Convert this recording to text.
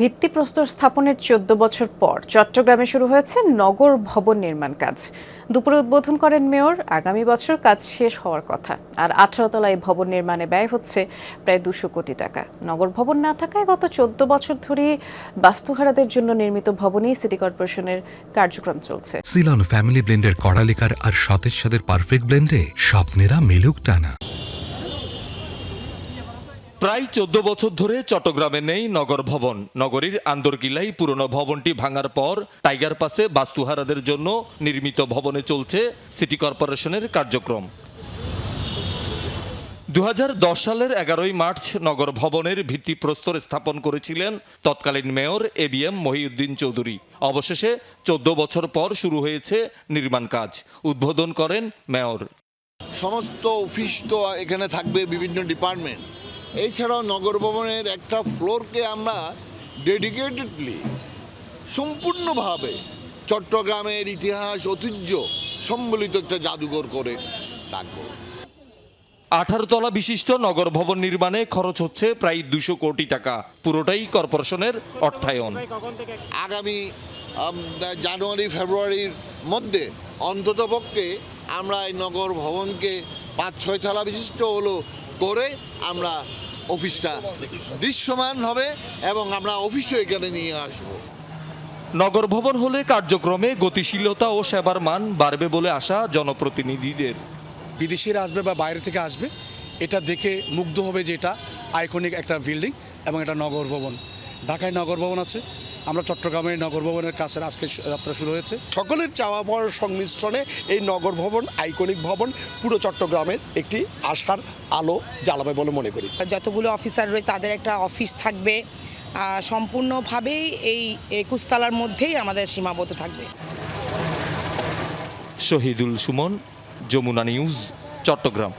ভিত্তিপ্রস্তর স্থাপনের চোদ্দ বছর পর চট্টগ্রামে শুরু হয়েছে নগর ভবন নির্মাণ কাজ। দুপুরে উদ্বোধন করেন মেয়র, আগামী বছর কাজ শেষ হওয়ার কথা। আর আঠারো তলায় ভবন নির্মাণে ব্যয় হচ্ছে প্রায় দুশো কোটি টাকা। নগর ভবন না থাকায় গত চোদ্দ বছর ধরে বাস্তুহারাদের জন্য নির্মিত ভবনেই সিটি কর্পোরেশনের কার্যক্রম চলছে। সিলন ফ্যামিলি ব্লেন্ডের কড়ালিকার আর সতেজ সাদের পারফেক্ট ব্লেন্ডে স্বপ্নেরা মিলুক টানা। প্রায় চোদ্দ বছর ধরে চট্টগ্রামে নেই নগর ভবন। নগরীর আন্দরকিল্লাই পুরনো ভবনটি ভাঙার পর টাইগার পাসে বাস্তুহারাদের জন্য নির্মিত ভবনে চলছে সিটি কর্পোরেশনের কার্যক্রম। দু হাজার দশ সালের এগারোই মার্চ নগর ভবনের ভিত্তিপ্রস্তর স্থাপন করেছিলেন তৎকালীন mayor A B M Mohiuddin Chowdhury. অবশেষে চোদ্দ বছর পর শুরু হয়েছে নির্মাণ কাজ। উদ্বোধন করেন মেয়র। সমস্ত অফিস তো এখানে থাকবে বিভিন্ন ডিপার্টমেন্ট। এছাড়াও নগর ভবনের একটা ফ্লোরকে আমরা ডেডিকেটেডলি সম্পূর্ণভাবে চট্টগ্রামের ইতিহাস ঐতিহ্য সম্বলিত একটা জাদুঘর করে রাখব। আঠারো তলা বিশিষ্ট নগর ভবন নির্মাণে খরচ হচ্ছে প্রায় দুশো কোটি টাকা। পুরোটাই কর্পোরেশনের অর্থায়ন। আগামী জানুয়ারি ফেব্রুয়ারির মধ্যে অন্ততপক্ষে আমরা এই নগর ভবনকে পাঁচ ছয় তলা বিশিষ্ট হলো করে আমরা অফিসটা দৃশ্যমান হবে এবং আমরা অফিসও এখানে নিয়ে আসব। নগর ভবন হলে কার্যক্রমে গতিশীলতা ও সেবার মান বাড়বে বলে আশা জনপ্রতিনিধিদের। বিদেশিরা আসবে বা বাইরে থেকে আসবে এটা দেখে মুগ্ধ হবে যে এটা আইকনিক একটা বিল্ডিং এবং এটা নগর ভবন। ঢাকায় নগর ভবন আছে আমরা চট্টগ্রামের নগর ভবনের কাছে আজকে যাত্রা শুরু হয়েছে। সকলের চাওয়া পাওয়ার সংমিশ্রণে এই নগর ভবন আইকনিক ভবন পুরো চট্টগ্রামের একটি আশার আলো জ্বালাবে বলে মনে করি। যতগুলো অফিসার রয়েছে তাদের একটা অফিস থাকবে সম্পূর্ণভাবেই এই একুশ তালার মধ্যেই আমাদের সীমাবদ্ধ থাকবে। শহীদুল সুমন যমুনা নিউজ চট্টগ্রাম।